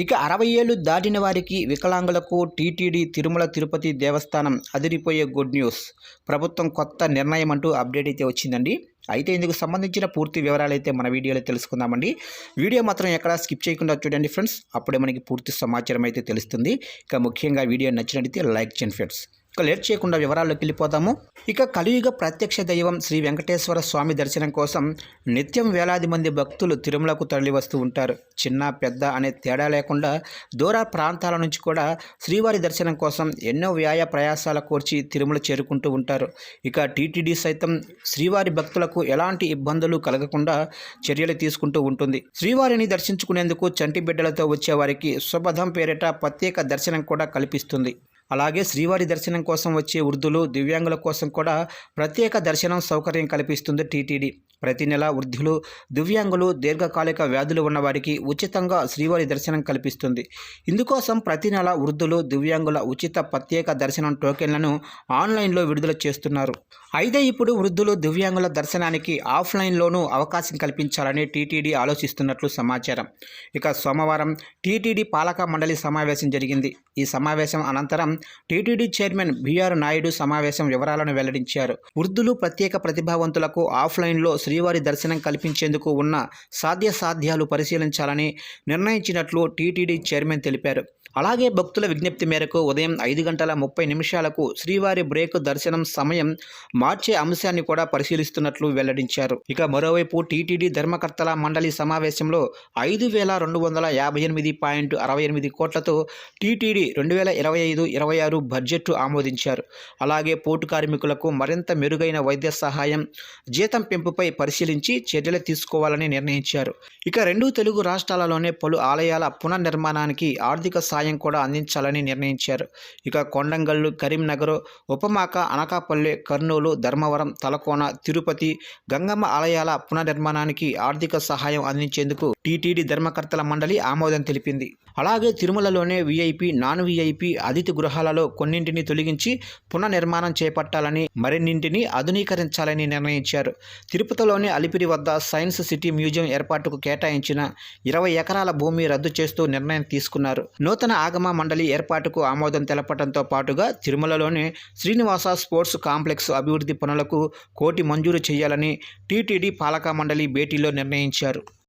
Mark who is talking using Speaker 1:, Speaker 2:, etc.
Speaker 1: ఇక అరవై ఏళ్ళు దాటిన వారికి వికలాంగులకు టీటీడీ తిరుమల తిరుపతి దేవస్థానం అదిరిపోయే గుడ్ న్యూస్ ప్రభుత్వం కొత్త నిర్ణయం అంటూ అప్డేట్ అయితే వచ్చిందండి. అయితే ఇందుకు సంబంధించిన పూర్తి వివరాలు అయితే మన వీడియోలో తెలుసుకుందామండి. వీడియో మాత్రం ఎక్కడా స్కిప్ చేయకుండా చూడండి ఫ్రెండ్స్ అప్పుడే మనకి పూర్తి సమాచారం అయితే తెలుస్తుంది. ఇక ముఖ్యంగా వీడియో నచ్చినట్లయితే లైక్ చేయండి ఫ్రెండ్స్ ఇక లేట్ చేయకుండా వివరాల్లోకి వెళ్ళిపోతాము ఇక కలియుగ ప్రత్యక్ష దైవం శ్రీ వెంకటేశ్వర స్వామి దర్శనం కోసం నిత్యం వేలాది మంది భక్తులు తిరుమలకు తరలి వస్తూ ఉంటారు. చిన్న పెద్ద అనే తేడా లేకుండా దూర ప్రాంతాల నుంచి కూడా శ్రీవారి దర్శనం కోసం ఎన్నో వ్యాయ ప్రయాసాల కోర్చి తిరుమల చేరుకుంటూ ఉంటారు. ఇక టీటీడీ సైతం శ్రీవారి భక్తులకు ఎలాంటి ఇబ్బందులు కలగకుండా చర్యలు తీసుకుంటూ ఉంటుంది. శ్రీవారిని దర్శించుకునేందుకు చంటి బిడ్డలతో వచ్చే వారికి శుభదం పేరిట ప్రత్యేక దర్శనం కూడా కల్పిస్తుంది. అలాగే శ్రీవారి దర్శనం కోసం వచ్చే వృద్ధులు దివ్యాంగుల కోసం కూడా ప్రత్యేక దర్శనం సౌకర్యం కల్పిస్తుంది టీటీడీ. ప్రతి నెల వృద్ధులు దివ్యాంగులు దీర్ఘకాలిక వ్యాధులు ఉన్నవారికి ఉచితంగా శ్రీవారి దర్శనం కల్పిస్తుంది. ఇందుకోసం ప్రతి నెల వృద్ధులు దివ్యాంగుల ఉచిత ప్రత్యేక దర్శనం టోకెన్లను ఆన్లైన్లో విడుదల చేస్తున్నారు. అయితే ఇప్పుడు వృద్ధులు దివ్యాంగుల దర్శనానికి ఆఫ్లైన్లోనూ అవకాశం కల్పించాలని టీటీడీ ఆలోచిస్తున్నట్లు సమాచారం. ఇక సోమవారం టీటీడీ పాలక మండలి సమావేశం జరిగింది. ఈ సమావేశం అనంతరం టీటీడీ చైర్మన్ బీఆర్ నాయుడు సమావేశం వివరాలను వెల్లడించారు. వృద్ధులు ప్రత్యేక ప్రతిభావంతులకు ఆఫ్లైన్లో శ్రీ శ్రీవారి దర్శనం కల్పించేందుకు ఉన్న సాధ్యాసాధ్యాలు పరిశీలించాలని నిర్ణయించినట్లు టీటీడీ చైర్మన్ తెలిపారు. అలాగే భక్తుల విజ్ఞప్తి మేరకు ఉదయం ఐదు గంటల ముప్పై నిమిషాలకు శ్రీవారి బ్రేక్ దర్శనం సమయం మార్చే అంశాన్ని కూడా పరిశీలిస్తున్నట్లు వెల్లడించారు. ఇక మరోవైపు టీటీడీ ధర్మకర్తల మండలి సమావేశంలో ఐదు వేల రెండు వందల యాభై ఎనిమిది పాయింట్ అరవై ఎనిమిది కోట్లతో టీటీడీ రెండు వేల ఇరవై ఐదు ఇరవై ఆరు బడ్జెట్ ఆమోదించారు. అలాగే పోటు కార్మికులకు మరింత మెరుగైన వైద్య సహాయం జీతం పెంపుపై పరిశీలించి చర్యలు తీసుకోవాలని నిర్ణయించారు. ఇక రెండు తెలుగు రాష్ట్రాలలోనే పలు ఆలయాల పునర్నిర్మాణానికి ఆర్థిక సాయం కూడా అందించాలని నిర్ణయించారు. ఇక కొండంగల్లు కరీంనగర్ ఉపమాక అనకాపల్లి కర్నూలు ధర్మవరం తలకోన తిరుపతి గంగమ్మ ఆలయాల పునర్నిర్మాణానికి ఆర్థిక సహాయం అందించేందుకు టీటీడీ ధర్మకర్తల మండలి ఆమోదం తెలిపింది. అలాగే తిరుమలలోనే వీఐపీ నాన్ వీఐపీ అతిథి గృహాలలో కొన్నింటిని తొలగించి పునర్నిర్మాణం చేపట్టాలని మరిన్నింటిని ఆధునీకరించాలని నిర్ణయించారు. తిరుపతిలో తిరుపతిలోని అలిపిరి వద్ద సైన్స్ సిటీ మ్యూజియం ఏర్పాటుకు కేటాయించిన ఇరవై ఎకరాల భూమి రద్దు చేస్తూ నిర్ణయం తీసుకున్నారు. నూతన ఆగమ మండలి ఏర్పాటుకు ఆమోదం తెలపడంతో పాటుగా తిరుమలలోని శ్రీనివాస స్పోర్ట్స్ కాంప్లెక్స్ అభివృద్ధి పనులకు కోటి మంజూరు చేయాలని టీటీడీ పాలక మండలి భేటీలో నిర్ణయించారు.